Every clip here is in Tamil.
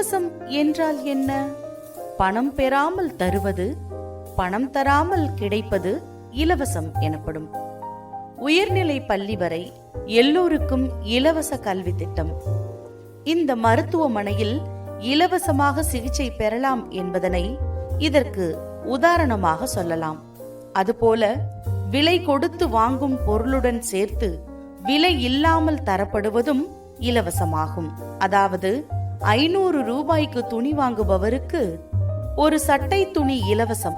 இலவசம் என்றால் என்ன? பணம் பெறாமல் தருவது பணம் தராமல் கிடைப்பது இலவசம் எனப்படும். உயர்நிலை பள்ளி வரை எல்லோருக்கும் இலவச கல்வி திட்டம். இந்த மருத்துவமனையில் இலவசமாக சிகிச்சை பெறலாம் என்பதனை இதற்கு உதாரணமாக சொல்லலாம். அதுபோல விலை கொடுத்து வாங்கும் பொருளுடன் சேர்த்து விலை இல்லாமல் தரப்படுவதும் இலவசமாகும். அதாவது ஐநூறு ரூபாய்க்கு துணி வாங்குபவருக்கு ஒரு சட்டை துணி இலவசம்.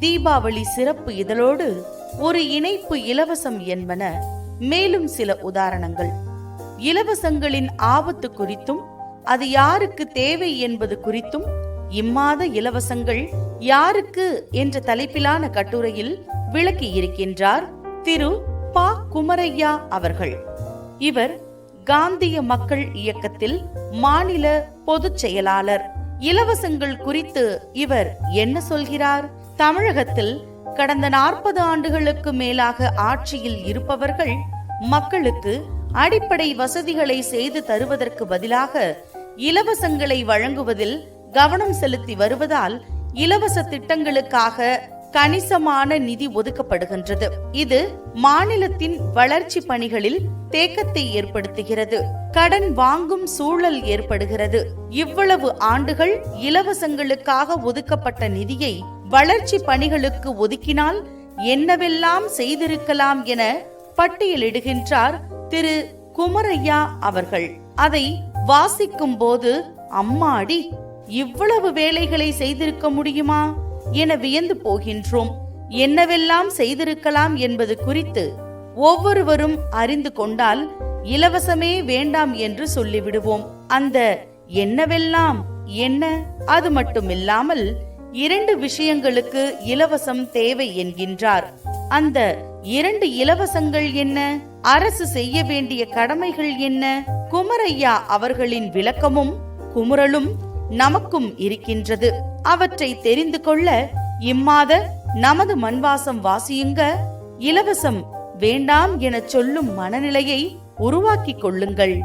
தீபாவளி சிறப்பு இதழோடு ஒரு இணைப்பு இலவசம் என்பன மேலும் சில உதாரணங்கள். இலவசங்களின் ஆபத்து குறித்தும் அது யாருக்கு தேவை என்பது குறித்தும் இம்மாத இலவசங்கள் யாருக்கு என்ற தலைப்பிலான கட்டுரையில் விளக்கி இருக்கின்றார் திரு பா குமரையா அவர்கள். இவர் காந்திய மக்கள் இயக்கத்தில் மாநில பொதுச் செயலாளர். இலவசங்கள் குறித்து இவர் என்ன சொல்கிறார்? தமிழகத்தில் கடந்த நாற்பது ஆண்டுகளுக்கு மேலாக ஆட்சியில் இருப்பவர்கள் மக்களுக்கு அடிப்படை வசதிகளை செய்து தருவதற்கு பதிலாக இலவசங்களை வழங்குவதில் கவனம் செலுத்தி வருவதால் இலவச திட்டங்களுக்காக கணிசமான நிதி ஒதுக்கப்படுகின்றது. இது மாநிலத்தின் வளர்ச்சி பணிகளில் தேக்கத்தை ஏற்படுத்துகிறது. கடன் வாங்கும் சூழல் ஏற்படுகிறது. இவ்வளவு ஆண்டுகள் இலவசங்களுக்காக ஒதுக்கப்பட்ட நிதியை வளர்ச்சி பணிகளுக்கு ஒதுக்கினால் என்னவெல்லாம் செய்திருக்கலாம் என பட்டியலிடுகின்றார் திரு. குமரையா அவர்கள். அதை வாசிக்கும் போது அம்மாடி இவ்வளவு வேலைகளை செய்திருக்க முடியுமா? என வியந்து போகின்றோம். என்னவெல்லாம் செய்திருக்கலாம் என்பது குறித்து ஒவ்வொருவரும் அறிந்து கொண்டால் இலவசமே வேண்டாம் என்று சொல்லிவிடுவோம். அந்த என்னவெல்லாம் என்ன? அது மட்டுமில்லாமல் இரண்டு விஷயங்களுக்கு இலவசம் தேவை என்கின்றார். அந்த இரண்டு இலவசங்கள் என்ன? அரசு செய்ய வேண்டிய கடமைகள் என்ன? குமரையா அவர்களின் விளக்கமும் குமுறலும் நமக்கும் இருக்கின்றது. அவற்றை தெரிந்து கொள்ள இம்மாத நமது மண்வாசம் வாசியுங்க. இலவசம் வேண்டாம் என சொல்லும் மனநிலையை உருவாக்கிக் கொள்ளுங்கள்.